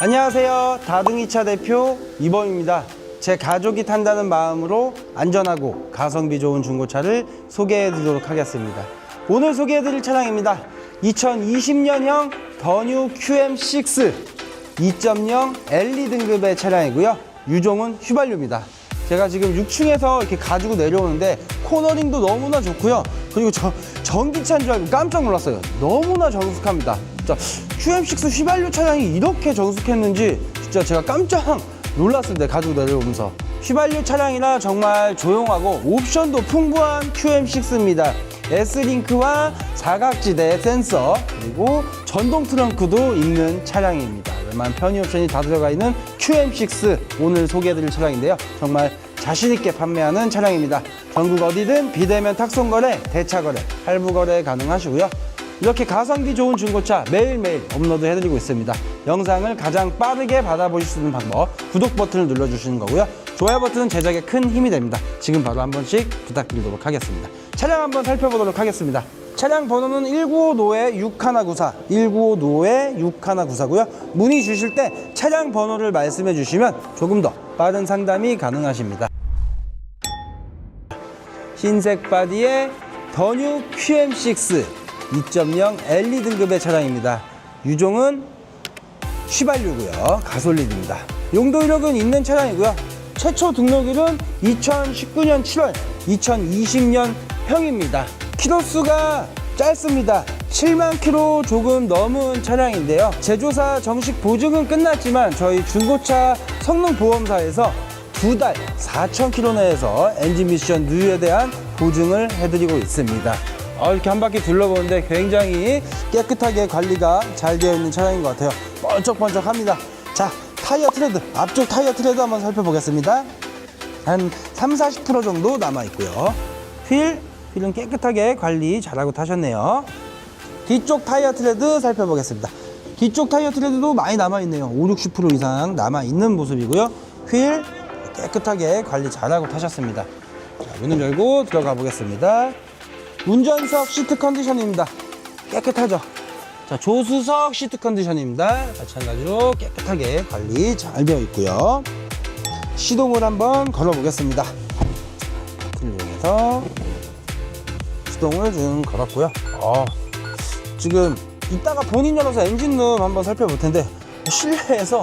안녕하세요. 다둥이차 대표 이범입니다. 제 가족이 탄다는 마음으로 안전하고 가성비 좋은 중고차를 소개해 드리도록 하겠습니다. 오늘 소개해 드릴 차량입니다. 2020년형 더뉴 QM6 2.0 LE 등급의 차량이고요. 유종은 휘발유입니다. 제가 지금 6층에서 이렇게 가지고 내려오는데 코너링도 너무나 좋고요. 그리고 저, 전기차인 줄 알고 깜짝 놀랐어요. 너무나 정숙합니다. 진짜 QM6 휘발유 차량이 이렇게 정숙했는지 진짜 제가 깜짝 놀랐습니다. 가지고 내려오면서. 휘발유 차량이라 정말 조용하고 옵션도 풍부한 QM6입니다. S링크와 사각지대 센서 그리고 전동 트렁크도 있는 차량입니다. 웬만한 편의 옵션이 다 들어가 있는 QM6 오늘 소개해드릴 차량인데요. 정말 자신있게 판매하는 차량입니다. 전국 어디든 비대면 탁송거래, 대차거래, 할부거래 가능하시고요. 이렇게 가성비 좋은 중고차 매일매일 업로드 해드리고 있습니다. 영상을 가장 빠르게 받아보실 수 있는 방법 구독 버튼을 눌러주시는 거고요. 좋아요 버튼은 제작에 큰 힘이 됩니다. 지금 바로 한 번씩 부탁드리도록 하겠습니다. 차량 한번 살펴보도록 하겠습니다. 차량 번호는 195노에 6194, 195노에 6194고요. 문의 주실 때 차량 번호를 말씀해 주시면 조금 더 빠른 상담이 가능하십니다. 흰색 바디에 더뉴 QM6 2.0 LE 등급의 차량입니다. 유종은 휘발유고요. 가솔린입니다. 용도 이력은 있는 차량이고요. 최초 등록일은 2019년 7월 2020년 형입니다. 키로수가 짧습니다. 7만 킬로 조금 넘은 차량인데요. 제조사 정식 보증은 끝났지만 저희 중고차 성능 보험사에서 두 달 4천 킬로 내에서 엔진 미션 누유에 대한 보증을 해드리고 있습니다. 어, 이렇게 한 바퀴 둘러보는데 굉장히 깨끗하게 관리가 잘 되어 있는 차량인 것 같아요. 번쩍번쩍합니다. 자, 타이어 트레드, 앞쪽 타이어 트레드 한번 살펴보겠습니다. 한 3, 40% 정도 남아 있고요. 휠, 휠은 깨끗하게 관리 잘하고 타셨네요. 뒤쪽 타이어 트레드 살펴보겠습니다. 뒤쪽 타이어 트레드도 많이 남아 있네요. 5, 60% 이상 남아 있는 모습이고요. 휠 깨끗하게 관리 잘하고 타셨습니다. 자, 문을 열고 들어가 보겠습니다. 운전석 시트 컨디션입니다. 깨끗하죠? 자, 조수석 시트 컨디션입니다. 마찬가지로 깨끗하게 관리 잘 되어 있고요. 시동을 한번 걸어 보겠습니다. 버튼을 이용해서 시동을 좀 걸었고요. 어, 지금 이따가 본인 열어서 엔진룸 한번 살펴볼 텐데 실내에서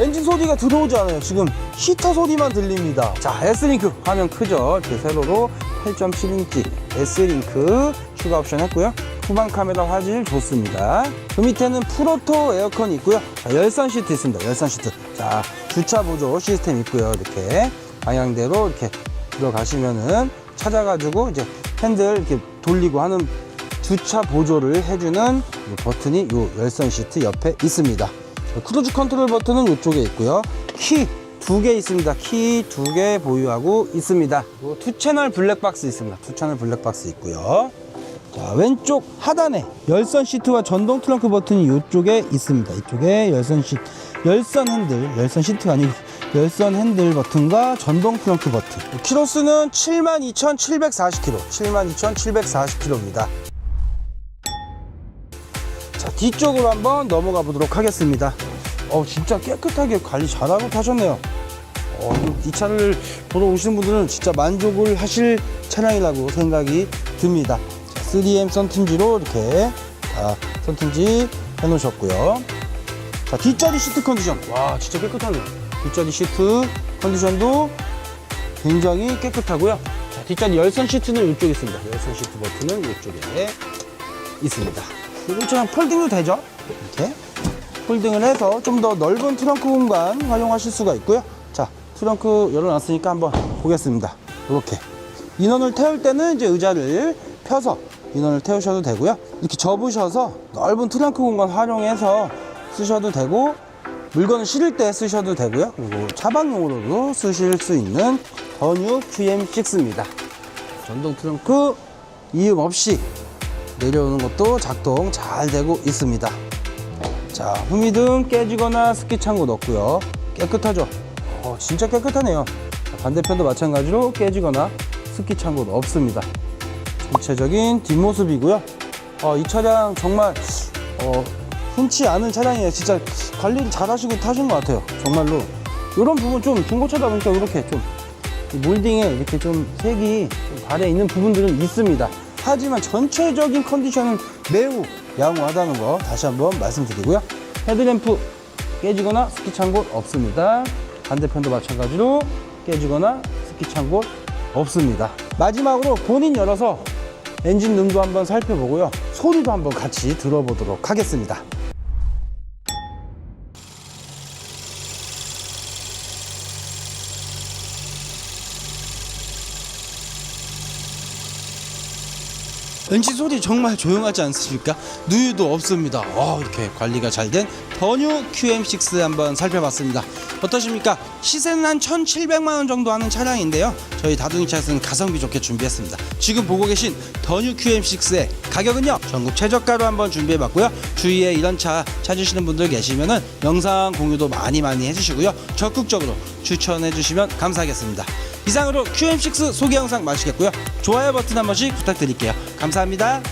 엔진 소리가 들어오지 않아요. 지금 히터 소리만 들립니다. 자, S링크 화면 크죠? 이렇게 세로로 8.7인치 S링크 추가 옵션 했고요. 후방 카메라 화질 좋습니다. 그 밑에는 프로토 에어컨이 있고요. 자, 열선 시트 있습니다. 열선 시트. 자, 주차 보조 시스템 있고요. 이렇게 방향대로 이렇게 들어가시면은 찾아가지고 이제 핸들 이렇게 돌리고 하는 주차 보조를 해주는 이 버튼이 이 열선 시트 옆에 있습니다. 크루즈 컨트롤 버튼은 이쪽에 있고요. 키 두 개 있습니다. 키 두 개 보유하고 있습니다. 투 채널 블랙박스 있습니다. 투 채널 블랙박스 있고요. 자, 왼쪽 하단에 열선 시트와 전동 트렁크 버튼이 이쪽에 있습니다. 이쪽에 열선 시트, 열선 핸들, 열선 시트가 아니고 열선 핸들 버튼과 전동 트렁크 버튼. 키로수는 72,740km, 72,740km입니다. 자, 뒤쪽으로 한번 넘어가 보도록 하겠습니다. 어, 진짜 깨끗하게 관리 잘하고 타셨네요. 어, 이 차를 보러 오시는 분들은 진짜 만족을 하실 차량이라고 생각이 듭니다. 자, 3M 선팅지로 이렇게 자, 선팅지 해놓으셨고요. 자, 뒷자리 시트 컨디션. 와, 진짜 깨끗하네요. 뒷자리 시트 컨디션도 굉장히 깨끗하고요. 자, 뒷자리 열선 시트는 이쪽에 있습니다. 열선 시트 버튼은 이쪽에 있습니다. 이거 그냥 폴딩도 되죠? 이렇게 폴딩을 해서 좀 더 넓은 트렁크 공간 활용하실 수가 있고요. 자, 트렁크 열어놨으니까 한번 보겠습니다. 이렇게 인원을 태울 때는 이제 의자를 펴서 인원을 태우셔도 되고요. 이렇게 접으셔서 넓은 트렁크 공간 활용해서 쓰셔도 되고 물건을 실을 때 쓰셔도 되고요. 그리고 차박용으로도 쓰실 수 있는 더뉴 QM6입니다. 전동 트렁크 이음 없이 내려오는 것도 작동 잘 되고 있습니다. 자, 후미등 깨지거나 스키 창고 넣고요. 깨끗하죠? 어, 진짜 깨끗하네요. 자, 반대편도 마찬가지로 깨지거나 스키 창고도 없습니다. 전체적인 뒷모습이고요. 어, 이 차량 정말 어, 흔치 않은 차량이에요. 진짜 관리를 잘 하시고 타신 것 같아요. 정말로. 이런 부분 좀 중고차다 보니까 이렇게 좀이 몰딩에 이렇게 좀 색이 좀 발에 있는 부분들은 있습니다. 하지만 전체적인 컨디션은 매우 양호하다는 거 다시 한번 말씀드리고요. 헤드램프 깨지거나 스키 찬곳 없습니다. 반대편도 마찬가지로 깨지거나 스키 찬곳 없습니다. 마지막으로 본인 열어서 엔진 능도 한번 살펴보고요. 소리도 한번 같이 들어보도록 하겠습니다. 엔진 소리 정말 조용하지 않습니까? 누유도 없습니다. 와, 이렇게 관리가 잘 된 더뉴 QM6 한번 살펴봤습니다. 어떠십니까? 시세는 한 1,700만 원 정도 하는 차량인데요. 저희 다둥이 차에서는 가성비 좋게 준비했습니다. 지금 보고 계신 더뉴 QM6의 가격은요. 전국 최저가로 한번 준비해봤고요. 주위에 이런 차 찾으시는 분들 계시면은 영상 공유도 많이 많이 해주시고요. 적극적으로 추천해주시면 감사하겠습니다. 이상으로 QM6 소개 영상 마치겠고요. 좋아요 버튼 한 번씩 부탁드릴게요. 감사합니다.